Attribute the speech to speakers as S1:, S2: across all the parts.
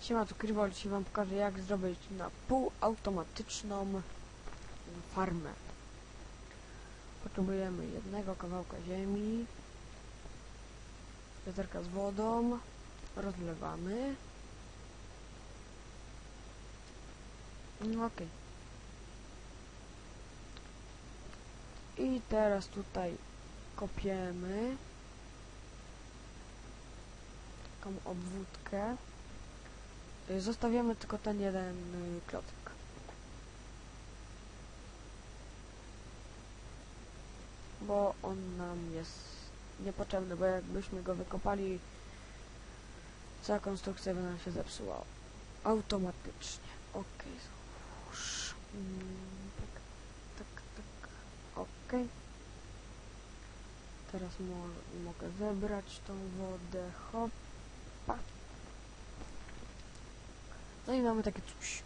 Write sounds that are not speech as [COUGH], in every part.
S1: Siema, tu Krywol, dzisiaj wam pokażę jak zrobić na półautomatyczną farmę. Potrzebujemy jednego kawałka ziemi, wiaderka z wodą, rozlewamy. No okej. I teraz tutaj kopiemy taką obwódkę. Zostawiamy tylko ten jeden y, klocek. Bo on nam jest niepotrzebny, bo jakbyśmy go wykopali, cała konstrukcja by nam się zepsuła automatycznie. Okej, załóż. Mm, tak, tak, tak. Okej. Teraz mo mogę zebrać tą wodę. Hopa. No i mamy takie coś.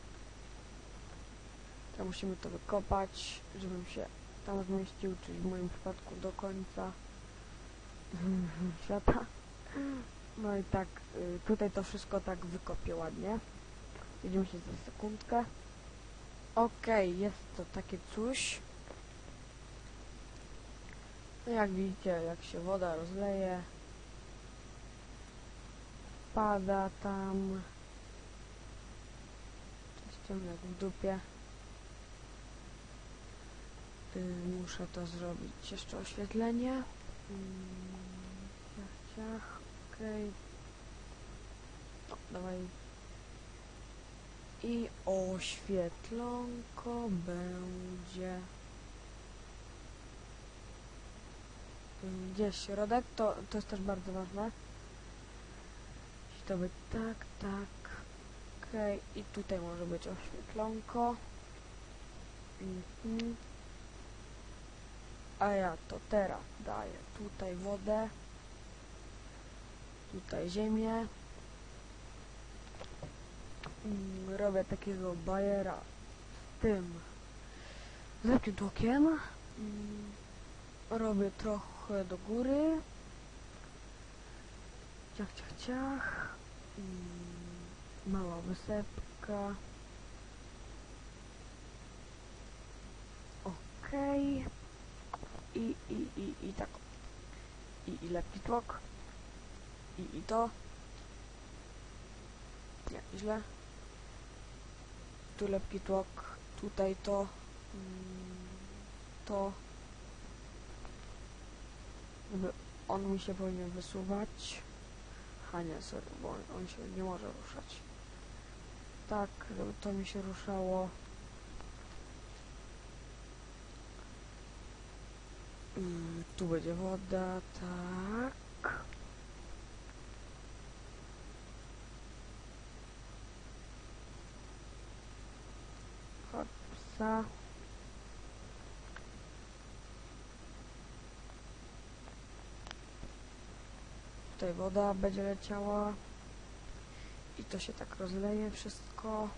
S1: Teraz musimy to wykopać, żebym się tam zmieścił, czyli w moim przypadku do końca [LAUGHS] świata. No i tak, y, tutaj to wszystko tak wykopię ładnie. Widzimy się za sekundkę. Okej, jest to takie coś. No jak widzicie, jak się woda rozleje, pada tam. Jak w dupie. Y, muszę to zrobić. Jeszcze oświetlenie. Mm, Ciach, ciach. Okej. No, dawaj. I oświetlonko będzie. Gdzieś środek, to, to jest też bardzo ważne. Musi to być tak, tak. Okej, i tutaj może być oświetlonko. Mhm. A ja to teraz daję tutaj wodę. Tutaj ziemię. Mm, Robię takiego bajera z tym z tłokiem. Mm, Robię trochę do góry. Ciach, ciach, ciach. Mm, Mała wysepka. Okej. I, i, i, i tak. I, i lepki tłok. I, i to. Nie, źle. Tu lepki tłok. Tutaj to. Mm, To. On mi się powinien wysuwać. A nie, sorry, bo on, on się nie może ruszać. Tak, to mi się ruszało. Mm, tu będzie woda, tak. Hopsa. Tutaj woda będzie leciała. I to się tak rozleje wszystko.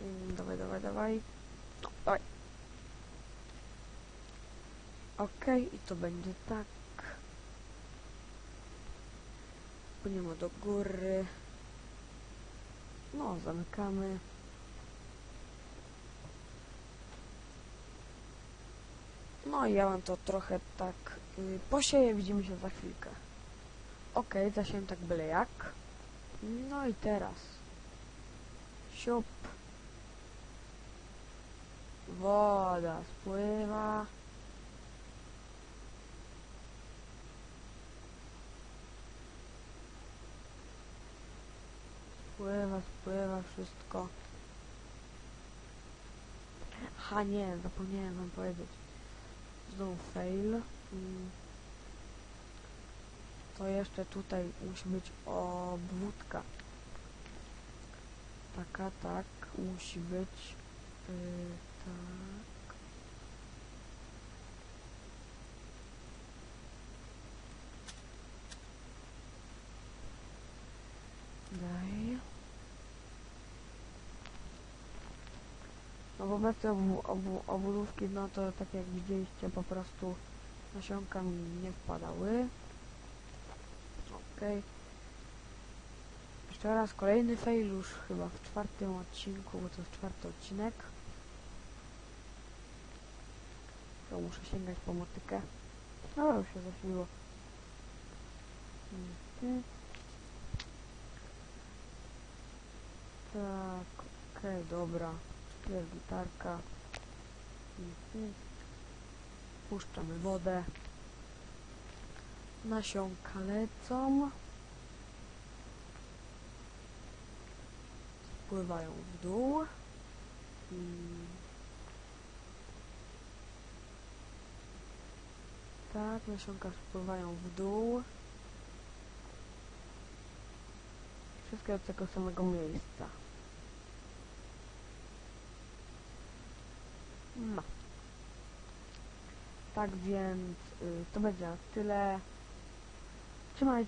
S1: Mm, dawaj, dawaj, dawaj. Dawaj. Okej, i to będzie tak. Płyniemy do góry. No, zamykamy. No i ja mam to trochę tak y, posieję, widzimy się za chwilkę. Okej, zasiałem tak byle jak. No i teraz. Siup. Woda spływa. Spływa, spływa wszystko. Ha nie, zapomniałem wam powiedzieć. Znowu fail. Mm. To jeszcze tutaj musi być obwódka. Taka, tak, musi być. Yy, tak. Daj. No tej obu, obu, obudówki, no to tak jak widzieliście, po prostu nasionka mi nie wpadały. Okej. Jeszcze raz kolejny fail już chyba w czwartym odcinku, bo to jest czwarty odcinek. To muszę sięgać po motykę. No już się zaśmiło. Tak, okej, dobra. Jest gitarka. Puszczamy wodę. Nasionka lecą. Spływają w dół. Tak, nasionka spływają w dół. Wszystkie od tego samego miejsca. No. Tak więc y, to będzie na tyle. Tüm acil.